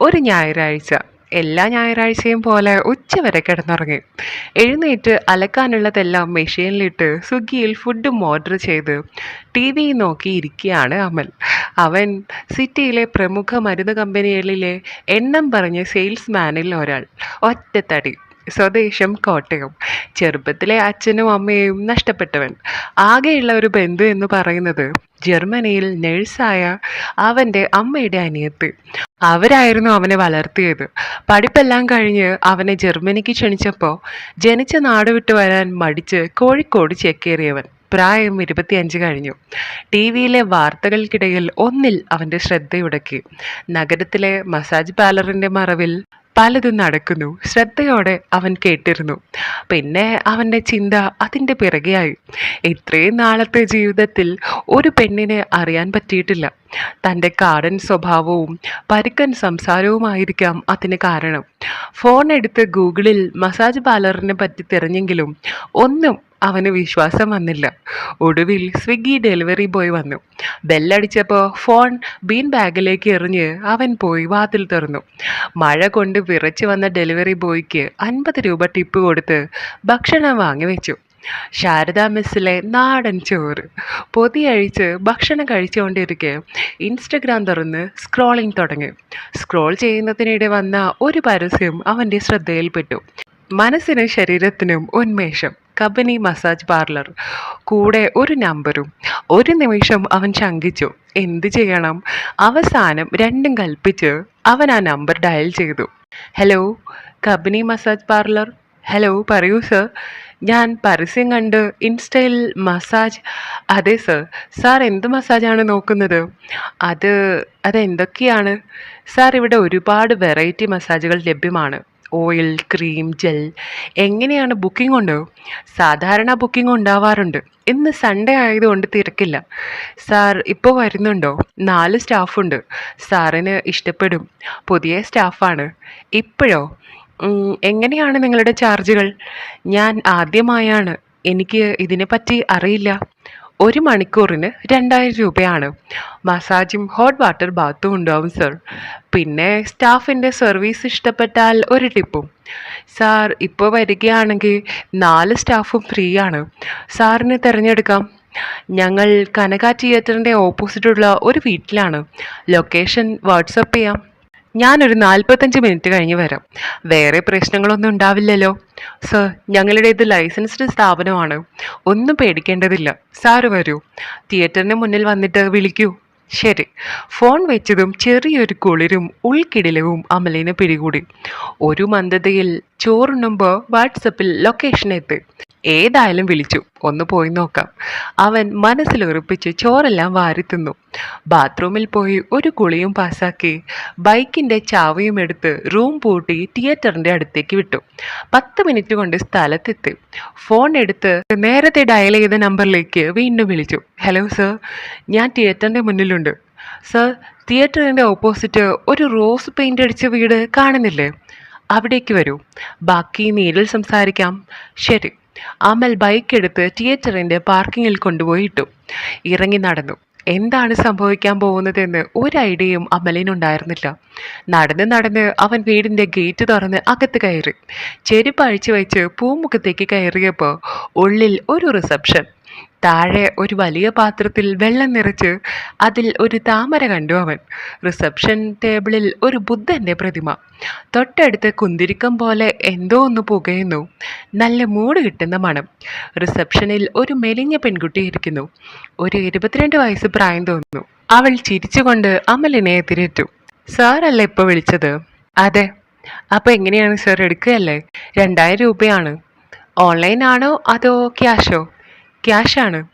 ഒരു ഞായറാഴ്ച. എല്ലാ ഞായറാഴ്ചയും പോലെ ഉച്ചവരെ കിടന്നുറങ്ങി. എഴുന്നേറ്റ് അലക്കാനുള്ളതെല്ലാം മെഷീനിലിട്ട് സ്വിഗ്ഗിയിൽ ഫുഡും ഓർഡർ ചെയ്ത് ടി വി നോക്കി ഇരിക്കുകയാണ് അമൽ. അവൻ സിറ്റിയിലെ പ്രമുഖ മരുന്ന് കമ്പനികളിലെ എണ്ണം പറഞ്ഞ സെയിൽസ്മാനിൽ ഒരാൾ. ഒറ്റത്തടി. സ്വദേശം കോട്ടയം. ചെറുപ്പത്തിലെ അച്ഛനും അമ്മയും നഷ്ടപ്പെട്ടവൻ. ആകെയുള്ള ഒരു ബന്ധു എന്ന് പറയുന്നത് ജർമ്മനിയിൽ നഴ്സായ അവന്റെ അമ്മയുടെ അനിയത്ത്. അവരായിരുന്നു അവനെ വളർത്തിയത്. പഠിപ്പെല്ലാം കഴിഞ്ഞ് അവനെ ജർമ്മനിക്ക് ക്ഷണിച്ചപ്പോൾ ജനിച്ച നാട് വിട്ടു വരാൻ മടിച്ച് കോഴിക്കോട് ചെക്കേറിയവൻ. പ്രായം ഇരുപത്തിയഞ്ച് കഴിഞ്ഞു. ടി വിയിലെ വാർത്തകൾക്കിടയിൽ ഒന്നിൽ അവന്റെ ശ്രദ്ധയുടക്കി. നഗരത്തിലെ മസാജ് പാർലറിന്റെ മറവിൽ പലതും നടക്കുന്നു. ശ്രദ്ധയോടെ അവൻ കേട്ടിരുന്നു. പിന്നെ അവന്റെ ചിന്ത അതിന്റെ പിറകെയായി. ഇത്രയും നാളത്തെ ജീവിതത്തിൽ ഒരു പെണ്ണിനെ അറിയാൻ പറ്റിയിട്ടില്ല. തന്റെ കാടൻ സ്വഭാവവും പരുക്കൻ സംസാരവുമായിരിക്കാം അതിന് കാരണം. ഫോൺ എടുത്ത് ഗൂഗിളിൽ മസാജ് പാർലറിനെ പറ്റി തിരഞ്ഞെങ്കിലും ഒന്നും അവന് വിശ്വാസം വന്നില്ല. ഒടുവിൽ സ്വിഗ്ഗി ഡെലിവറി ബോയ് വന്നു. ബെല്ലടിച്ചപ്പോൾ ഫോൺ ബീൻ ബാഗിലേക്ക് എറിഞ്ഞ് അവൻ പോയി വാതിൽ തുറന്നു. മഴ കൊണ്ട് വിറച്ചു വന്ന ഡെലിവറി ബോയ്ക്ക് അൻപത് രൂപ ടിപ്പ് കൊടുത്ത് ഭക്ഷണം വാങ്ങി വെച്ചു ശാരദാ മെസ്സിലെ നാടൻ ചോറ്. പൊതിയഴിച്ച് ഭക്ഷണം കഴിച്ചുകൊണ്ടിരിക്കെ. ഇൻസ്റ്റഗ്രാം തുറന്ന് സ്ക്രോളിംഗ് തുടങ്ങി. സ്ക്രോൾ ചെയ്യുന്നതിനിടെ വന്ന ഒരു പരസ്യം അവന്റെ ശ്രദ്ധയിൽപ്പെട്ടു. മനസ്സിനും ശരീരത്തിനും ഉന്മേഷം. Kabani massage parlour. കൂടെ ഒരു നമ്പറും. ഒരു നിമിഷം അവൻ ശങ്കിച്ചു. എന്ത് ചെയ്യണം? അവസാനം രണ്ടും കൽപ്പിച്ച് അവൻ ആ നമ്പർ ഡയൽ ചെയ്തു. Hello Kabani massage parlour. Hello പറയൂ സർ. ഞാൻ പരസ്യം കണ്ട് ഇൻസ്റ്റയിൽ മസാജ് അതെ സർ സാർ എന്ത് മസാജാണ് നോക്കുന്നത്? അത് അതെന്തൊക്കെയാണ്? സാർ ഇവിടെ ഒരുപാട് വെറൈറ്റി മസാജുകൾ ലഭ്യമാണ്. ഓയിൽ ക്രീം ജെൽ എങ്ങനെയാണ് ബുക്കിംഗ് ഉണ്ടോ സാധാരണ ബുക്കിംഗ് ഉണ്ടാവാറുണ്ട്. ഇന്ന് സൺഡേ ആയതുകൊണ്ട് തിരക്കില്ല. സാർ ഇപ്പോൾ വരുന്നുണ്ടോ? നാല് സ്റ്റാഫുണ്ട് സാറിന് ഇഷ്ടപ്പെടും. പുതിയ സ്റ്റാഫാണ് ഇപ്പോഴോ? എങ്ങനെയാണ് നിങ്ങളുടെ ചാർജുകൾ? ഞാൻ ആദ്യമായാണ്. എനിക്ക് ഇതിനെപ്പറ്റി അറിയില്ല. ഒരു മണിക്കൂറിന് രണ്ടായിരം രൂപയാണ്. മസാജും ഹോട്ട് വാട്ടർ ബാത്തും ഉണ്ടാവും സർ. പിന്നെ സ്റ്റാഫിന്റെ സർവീസ് ഇഷ്ടപ്പെട്ടാൽ ഒരു ടിപ്പും. സാർ ഇപ്പോൾ വരികയാണെങ്കിൽ നാല് സ്റ്റാഫും ഫ്രീ ആണ് സാറിന് തിരഞ്ഞെടുക്കാം. ഞങ്ങൾ കനക തിയേറ്ററിന്റെ ഓപ്പോസിറ്റുള്ള ഒരു വീട്ടിലാണ്. ലൊക്കേഷൻ വാട്സപ്പ് ചെയ്യാം. ഞാനൊരു നാൽപ്പത്തഞ്ച് മിനിറ്റ് കഴിഞ്ഞ് വരാം. വേറെ പ്രശ്നങ്ങളൊന്നും ഉണ്ടാവില്ലല്ലോ. സർ ഞങ്ങളുടെ ഞങ്ങളുടേത് ലൈസൻസ്ഡ് സ്ഥാപനമാണ്. ഒന്നും പേടിക്കേണ്ടതില്ല. സാറ് വരൂ. തിയേറ്ററിന് മുന്നിൽ വന്നിട്ട് വിളിക്കൂ. ശരി. ഫോൺ വെച്ചതും ചെറിയൊരു കുളിരും ഉൾക്കിടിലവും അമലിനെ പിടികൂടി. ഒരു മന്ദതയിൽ ചോറുണ്ണുമ്പോൾ വാട്സപ്പിൽ ലൊക്കേഷൻ എത്തി ഏതായാലും വിളിച്ചു. ഒന്ന് പോയി നോക്കാം. അവൻ മനസ്സിലുറപ്പിച്ച് ചോറെല്ലാം വാരി തിന്നു. ബാത്റൂമിൽ പോയി ഒരു കുളിയും പാസാക്കി ബൈക്കിന്റെ ചാവയും എടുത്ത് റൂം പൂട്ടി തിയേറ്ററിന്റെ അടുത്തേക്ക് വിട്ടു. പത്ത് മിനിറ്റ് കൊണ്ട് സ്ഥലത്തെത്തി. ഫോൺ എടുത്ത് നേരത്തെ ഡയൽ ചെയ്ത നമ്പറിലേക്ക് വീണ്ടും വിളിച്ചു. ഹലോ സർ ഞാൻ തിയേറ്ററിന്റെ മുന്നിലുണ്ട്. സർ തിയേറ്ററിന്റെ ഓപ്പോസിറ്റ് ഒരു റോസ് പെയിന്റ് അടിച്ച വീട് കാണുന്നില്ലേ? അവിടേക്ക് വരൂ. ബാക്കി നേരിൽ സംസാരിക്കാം. ശരി. അമൽ ബൈക്ക് എടുത്ത് തിയേറ്ററിന്റെ പാർക്കിങ്ങിൽ കൊണ്ടുപോയി ഇട്ടു. ഇറങ്ങി നടന്നു. എന്താണ് സംഭവിക്കാൻ പോകുന്നതെന്ന് ഒരു ഐഡിയയും അമലിനുണ്ടായിരുന്നില്ല. നടന്ന് നടന്ന് അവൻ വീടിന്റെ ഗേറ്റ് തുറന്ന് അകത്ത് കയറി. ചെരുപ്പ് അഴിച്ചു വെച്ച് പൂമുഖത്തേക്ക് കയറിയപ്പോൾ ഉള്ളിൽ ഒരു റിസപ്ഷൻ താഴെ ഒരു വലിയ പാത്രത്തിൽ വെള്ളം നിറച്ച് അതിൽ ഒരു താമര കണ്ടു അവൻ. റിസപ്ഷൻ ടേബിളിൽ ഒരു ബുദ്ധന്റെ പ്രതിമ. തൊട്ടടുത്ത് കുന്തിരിക്കം പോലെ എന്തോ ഒന്ന് പുകയുന്നു. നല്ല മൂട് കിട്ടുന്ന മണം. റിസപ്ഷനിൽ ഒരു മെലിഞ്ഞ പെൺകുട്ടി ഇരിക്കുന്നു. ഒരു ഇരുപത്തിരണ്ട് വയസ്സ് പ്രായം തോന്നുന്നു. അവൾ ചിരിച്ചുകൊണ്ട് അമലിനെ എതിരേറ്റു. സാറല്ല ഇപ്പോൾ വിളിച്ചത്? അതെ. അപ്പോൾ എങ്ങനെയാണ് സാർ എടുക്കുകയല്ലേ? രണ്ടായിരം രൂപയാണ്. ഓൺലൈനാണോ അതോ ക്യാഷോ? ക്യാഷാണ്.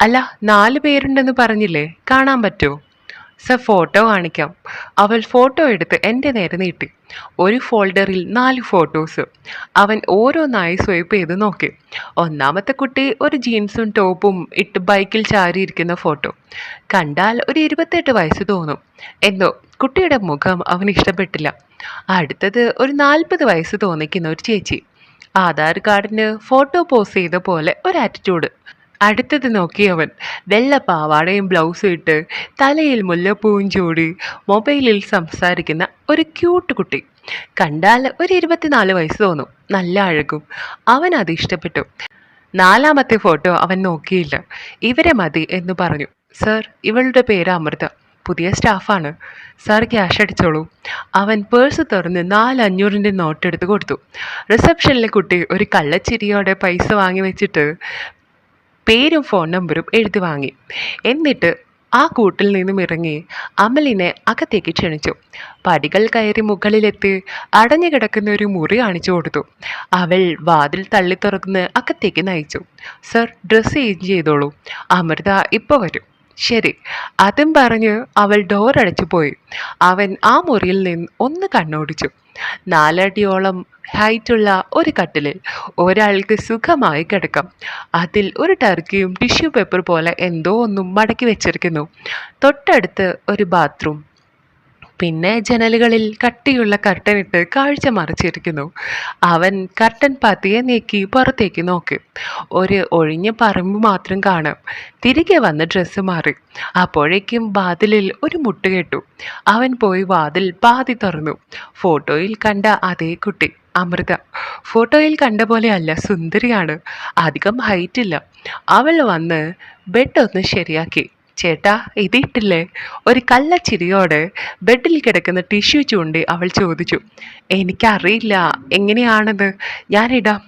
അല്ല നാല് പേരുണ്ടെന്ന് പറഞ്ഞില്ലേ? കാണാൻ പറ്റുമോ സർ ഫോട്ടോ കാണിക്കാം. അവൾ ഫോട്ടോ എടുത്ത് എന്റെ നേരെ നീട്ടി. ഒരു ഫോൾഡറിൽ നാല് ഫോട്ടോസ്. അവൻ ഓരോന്നായി സ്വൈപ്പ് ചെയ്ത് നോക്കി. ഒന്നാമത്തെ കുട്ടി ഒരു ജീൻസും ടോപ്പും ഇട്ട് ബൈക്കിൽ ചാരിയിരിക്കുന്ന ഫോട്ടോ. കണ്ടാൽ ഒരു ഇരുപത്തെട്ട് വയസ്സ് തോന്നും. എന്നോ കുട്ടിയുടെ മുഖം അവന് ഇഷ്ടപ്പെട്ടില്ല. അടുത്തത് ഒരു നാൽപ്പത് വയസ്സ് തോന്നിക്കുന്ന ഒരു ചേച്ചി. ആധാർ കാർഡിന് ഫോട്ടോ പോസ് ചെയ്ത പോലെ ഒരു ആറ്റിറ്റ്യൂഡ് അടുത്തത് നോക്കിയവൻ വെള്ള പാവാടയും ബ്ലൗസും ഇട്ട് തലയിൽ മുല്ലപ്പൂവും ചൂടി മൊബൈലിൽ സംസാരിക്കുന്ന ഒരു ക്യൂട്ട് കുട്ടി. കണ്ടാൽ ഒരു ഇരുപത്തിനാല് വയസ്സ് തോന്നും. നല്ല അഴകും. അവൻ അത് ഇഷ്ടപ്പെട്ടു. നാലാമത്തെ ഫോട്ടോ അവൻ നോക്കിയില്ല. ഇവരെ മതി എന്ന് പറഞ്ഞു. സർ ഇവളുടെ പേര് അമൃത. പുതിയ സ്റ്റാഫാണ്. Sir cash അടിച്ചോളൂ. അവൻ പേഴ്സ് തുറന്ന് നാല് അഞ്ഞൂറിന്റെ നോട്ട് എടുത്ത് കൊടുത്തു. റിസപ്ഷനിലെ കുട്ടി ഒരു കള്ളച്ചിരിയോടെ പൈസ വാങ്ങി വെച്ചിട്ട് പേരും ഫോൺ നമ്പറും എഴുതി വാങ്ങി. എന്നിട്ട് ആ കൂട്ടിൽ നിന്നും ഇറങ്ങി അമലിനെ അകത്തേക്ക് ക്ഷണിച്ചു. പടികൾ കയറി മുകളിലെത്തി അടഞ്ഞു കിടക്കുന്ന ഒരു മുറി കാണിച്ചു കൊടുത്തു. അവൾ വാതിൽ തള്ളി തുറന്ന് അകത്തേക്ക് നയിച്ചു. സർ ഡ്രസ്സ് ചേഞ്ച് ചെയ്തോളൂ. അമൃത ഇപ്പോൾ വരും. ശരി. അതും പറഞ്ഞ് അവൾ ഡോറടച്ചു പോയി. അവൻ ആ മുറിയിൽ നിന്ന് ഒന്ന് കണ്ണോടിച്ചു. നാലടിയോളം ഹൈറ്റുള്ള ഒരു കട്ടിലിൽ ഒരാൾക്ക് സുഖമായി കിടക്കാം. അതിൽ ഒരു ടർക്കിയും ടിഷ്യൂ പേപ്പർ പോലെ എന്തോ ഒന്നും മടക്കി വെച്ചിരിക്കുന്നു. തൊട്ടടുത്ത് ഒരു ബാത്റൂം പിന്നെ ജനലുകളിൽ കട്ടിയുള്ള കർട്ടനിട്ട് കാഴ്ച മറിച്ചിരിക്കുന്നു. അവൻ കർട്ടൻ പതിയെ നീക്കി പുറത്തേക്ക് നോക്കി. ഒരു ഒഴിഞ്ഞ പറമ്പ് മാത്രം കാണാം. തിരികെ വന്ന് ഡ്രസ്സ് മാറി. അപ്പോഴേക്കും വാതിലിൽ ഒരു മുട്ട് കേട്ടു. അവൻ പോയി വാതിൽ പാതി തുറന്നു. ഫോട്ടോയിൽ കണ്ട അതേ കുട്ടി അമൃത. ഫോട്ടോയിൽ കണ്ട പോലെ അല്ല സുന്ദരിയാണ്. അധികം ഹൈറ്റ് ഇല്ല. അവൾ വന്ന് ബെഡ് ഒന്ന് ശരിയാക്കി. ചേട്ടാ ഇതിട്ടില്ലേ? ഒരു കള്ളച്ചിരിയോടെ ബെഡിൽ കിടക്കുന്ന ടിഷ്യൂ ചൂണ്ടി അവൾ ചോദിച്ചു. എനിക്കറിയില്ല എങ്ങനെയാണെന്ന് ഞാനിടാം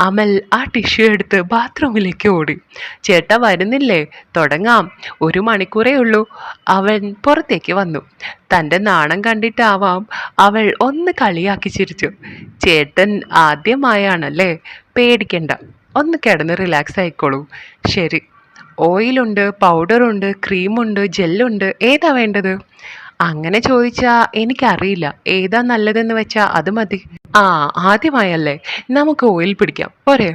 അമൽ ആ ടിഷ്യൂ എടുത്ത് ബാത്റൂമിലേക്ക് ഓടി. ചേട്ട വരുന്നില്ലേ? തുടങ്ങാം. ഒരു മണിക്കൂറേ ഉള്ളൂ. അവൻ പുറത്തേക്ക് വന്നു. തന്റെ നാണം കണ്ടിട്ടാവാം അവൾ ഒന്ന് കളിയാക്കി ചിരിച്ചു. ചേട്ടൻ ആദ്യമായാണല്ലേ? പേടിക്കണ്ട. ഒന്ന് കിടന്ന് റിലാക്സ് ആയിക്കോളൂ. ശരി. ഓയിലുണ്ട് പൗഡറുണ്ട് ക്രീമുണ്ട് ജെല്ലുണ്ട്. ഏതാ വേണ്ടത്? അങ്ങനെ ചോദിച്ചാൽ എനിക്കറിയില്ല. ഏതാ നല്ലതെന്ന് വെച്ചാൽ അത് മതി. ആ ആദ്യമായല്ലേ. നമുക്ക് ഓയിൽ പിടിക്കാം. പോരെ.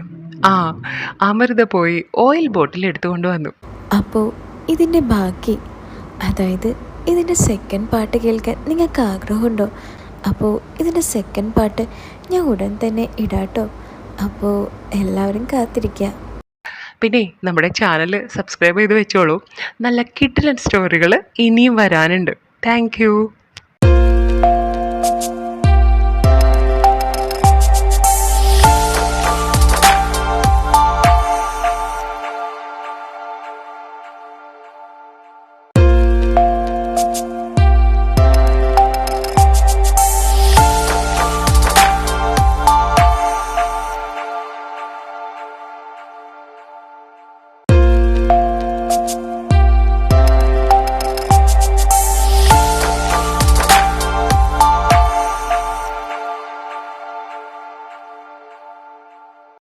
ആ അമൃത പോയി ഓയിൽ ബോട്ടിൽ എടുത്തുകൊണ്ട് വന്നു അപ്പോൾ ഇതിന്റെ ബാക്കി അതായത് ഇതിന്റെ സെക്കൻഡ് പാട്ട് കേൾക്കാൻ നിങ്ങൾക്ക് ആഗ്രഹമുണ്ടോ? അപ്പോൾ ഇതിന്റെ സെക്കൻഡ് പാട്ട് ഞാൻ ഉടൻ തന്നെ ഇടാട്ടോ. അപ്പോൾ എല്ലാവരും കാത്തിരിക്കുക പിന്നെ നമ്മുടെ ചാനൽ സബ്സ്ക്രൈബ് ചെയ്ത് വെച്ചോളൂ. നല്ല കിട്ടിലൻ സ്റ്റോറികൾ ഇനിയും വരാനുണ്ട്. താങ്ക്